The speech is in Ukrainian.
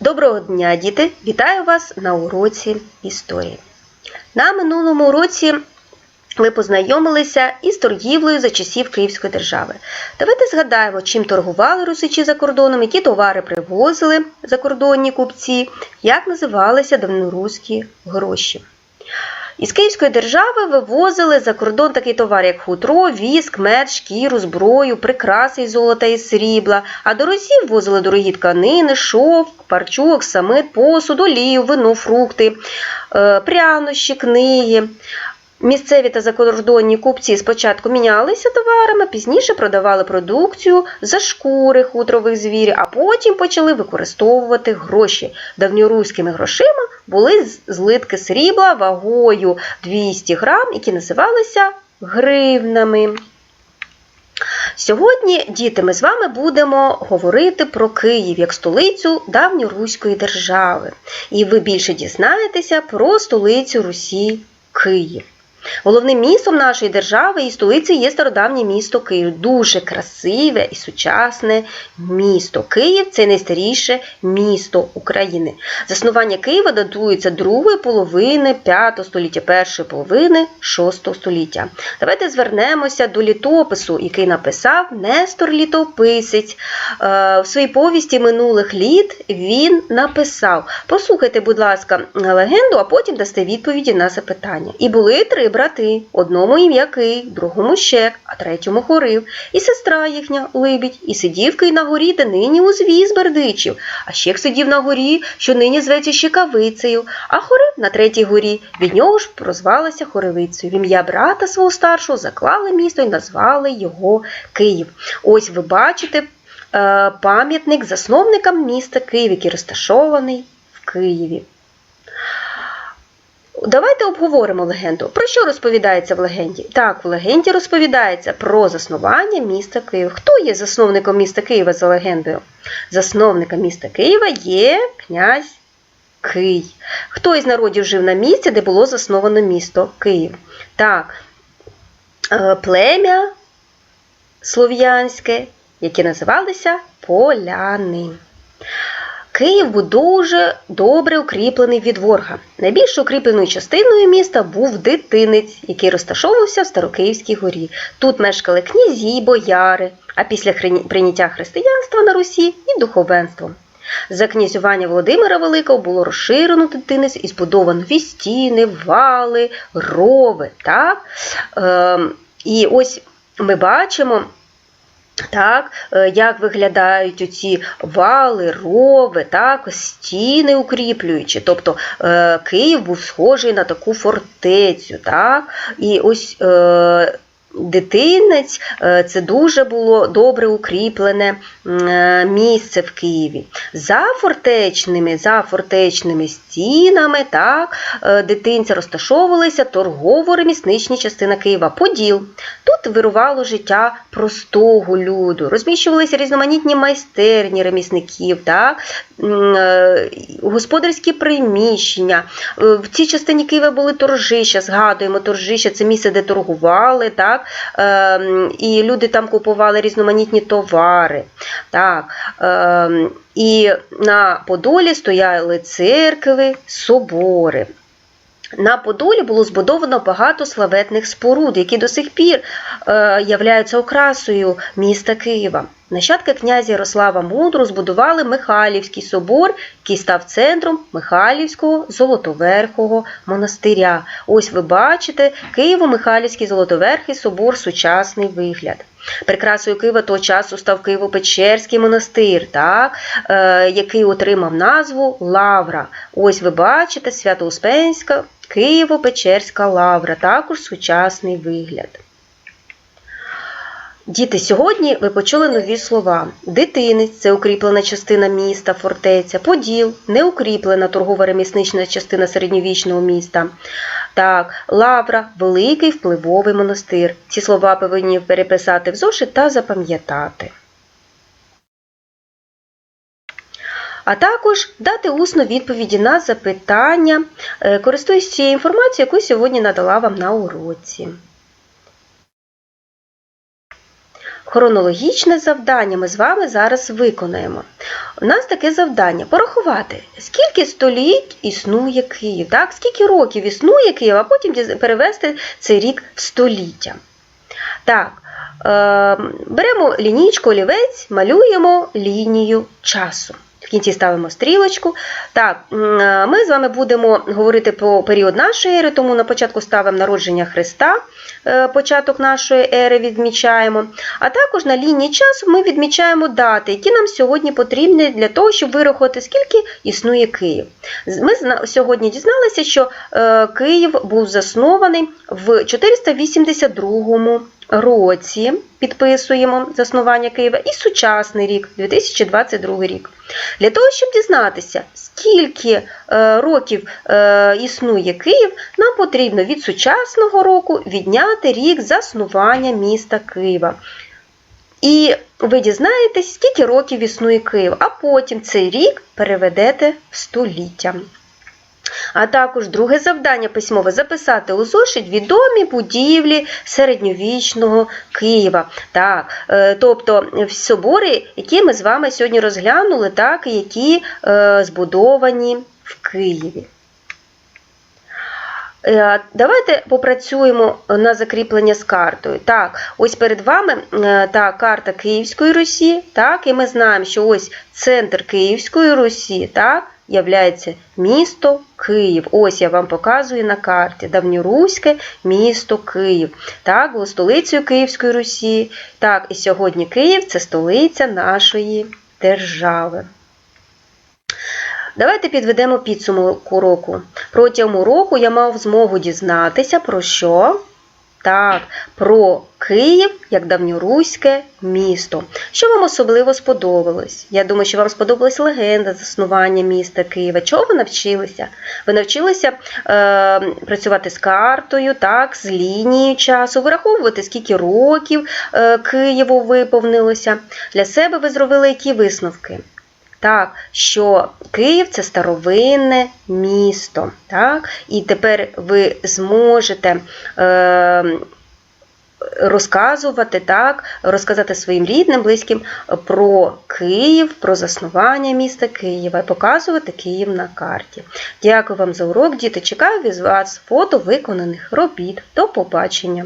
Доброго дня, діти! Вітаю вас на уроці історії. На минулому уроці ми познайомилися із торгівлею за часів Київської держави. Давайте згадаємо, чим торгували русичі за кордоном, які товари привозили закордонні купці, як називалися давноруські гроші. Із Київської держави вивозили за кордон такий товар, як хутро, віск, мед, шкіру, зброю, прикраси із золота і срібла, а до Росії ввозили дорогі тканини, шовк, парчок, самит, посуд, олію, вино, фрукти, е, прянощі, книги. Місцеві та закордонні купці спочатку мінялися товарами, пізніше продавали продукцію за шкури хутрових звірів, а потім почали використовувати гроші. Давньоруськими грошима були злитки срібла вагою 200 грам, які називалися гривнами. Сьогодні, діти, ми з вами будемо говорити про Київ як столицю давньоруської держави. І ви більше дізнаєтеся про столицю Русі Київ. Головним містом нашої держави і столиці є стародавнє місто Київ. Дуже красиве і сучасне місто. Київ це найстаріше місто України. Заснування Києва датується другої половини 5 століття, першої половини 6 століття. Давайте звернемося до літопису, який написав Нестор Літописець. Е, В своїй повісті минулих літ він написав: Послухайте, будь ласка, легенду, а потім дасте відповіді на запитання. І були три брати: одному ім'я Кий, другому Щек, а третьому Хорив, і сестра їхня Либідь, і сидів Кий на горі, де нині узвіз Бердичів, а Щек сидів на горі, що нині зветься Щекавицею, а Хорив на третій горі. Від нього ж прозвалася Хоривицею. В ім'я брата свого старшого заклали місто і назвали його Київ. Ось ви бачите е, пам'ятник засновникам міста Київ, який розташований в Києві. Давайте обговоримо легенду. Про що розповідається в легенді? Так, в легенді розповідається про заснування міста Києва. Хто є засновником міста Києва за легендою? Засновником міста Києва є князь Кий. Хто із народів жив на місці, де було засновано місто Київ? Так, е, плем'я слов'янське, які називалися поляни. Київ був дуже добре укріплений від ворога. Найбільш укріпленою частиною міста був дитинець, який розташовувався в Старокиївській горі. Тут мешкали князі, й бояри, а після прийняття християнства на Русі і духовенством. За князювання Володимира Великого було розширено дитинець і збудовано нові стіни, вали, рови. Так? Ем, і ось ми бачимо. Так, е, як виглядають оці вали, рови, так, стіни укріплюючі. Тобто е, Київ був схожий на таку фортецю. Так, і ось е, дитинець е, це дуже було добре укріплене е, місце в Києві. За фортечними, за фортечними стінами так, е, дитинця розташовувалися торгово-ремісничні частина Києва, Поділ. Тут вирувало життя простого люду, розміщувалися різноманітні майстерні ремісників, так, господарські приміщення. Е, В цій частині Києва були торжища, згадуємо, торжища це місце, де торгували, так, е, і люди там купували різноманітні товари. Так, е, і на Подолі стояли церкви, собори. На Подолі було збудовано багато славетних споруд, які до сих пір е, являються окрасою міста Києва. Нащадки князя Ярослава Мудру збудували Михайлівський собор, який став центром Михайлівського Золотоверхого монастиря. Ось ви бачите Києво-Михайлівський Золотоверхий собор сучасний вигляд. Прикрасою Києва того часу став Києво-Печерський монастир, так, е, який отримав назву Лавра. Ось ви бачите Свято-Успенська Києво-Печерська лавра, також сучасний вигляд. Діти, сьогодні ви почули нові слова. Дитинець це укріплена частина міста, фортеця, поділ, неукріплена торгово-реміснична частина середньовічного міста. Так, лавра, великий впливовий монастир. Ці слова повинні переписати в зошит та запам'ятати. А також дати усно відповіді на запитання, е, користуючись цією інформацією, яку сьогодні надала вам на уроці. Хронологічне завдання ми з вами зараз виконаємо. У нас таке завдання порахувати, скільки століть існує Київ, так? скільки років існує Київ, а потім перевести цей рік в століття. Так, е, беремо лінійку, олівець, малюємо лінію часу. В кінці ставимо стрілочку. Так, е, ми з вами будемо говорити про період нашої ери, тому на початку ставимо народження Христа, е, початок нашої ери відмічаємо. А також на лінії часу ми відмічаємо дати, які нам сьогодні потрібні для того, щоб вирахувати, скільки існує Київ. Ми сьогодні дізналися, що е, Київ був заснований в 482 році. Підписуємо заснування Києва і сучасний рік, 2022 рік. Для того, щоб дізнатися, скільки е, років е, існує Київ, нам потрібно від сучасного року відняти рік заснування міста Києва. І ви дізнаєтесь, скільки років існує Київ, а потім цей рік переведете в століття. А також друге завдання письмове записати у зошит відомі будівлі середньовічного Києва. Так, е, тобто собори, які ми з вами сьогодні розглянули, так, які е, збудовані в Києві. Е, Давайте попрацюємо на закріплення з картою. Так, ось перед вами е, та карта Київської Русі, так, і ми знаємо, що ось центр Київської Русі, так, являється місто Київ. Ось я вам показую на карті давньоруське місто Київ. Так, було столицею Київської Русі. Так, і сьогодні Київ це столиця нашої держави. Давайте підведемо підсумок уроку. Протягом уроку я мав змогу дізнатися про що? Так, про Київ як давньоруське місто. Що вам особливо сподобалось? Я думаю, що вам сподобалась легенда заснування міста Києва. Чого ви навчилися? Ви навчилися е, працювати з картою, так, з лінією часу, вираховувати, скільки років е, Києву виповнилося. Для себе ви зробили які висновки? Так, що Київ це старовинне місто. Так? І тепер ви зможете е, розказувати, так, розказати своїм рідним, близьким про Київ, про заснування міста Києва і показувати Київ на карті. Дякую вам за урок, діти. Чекаю від вас фото виконаних робіт. До побачення!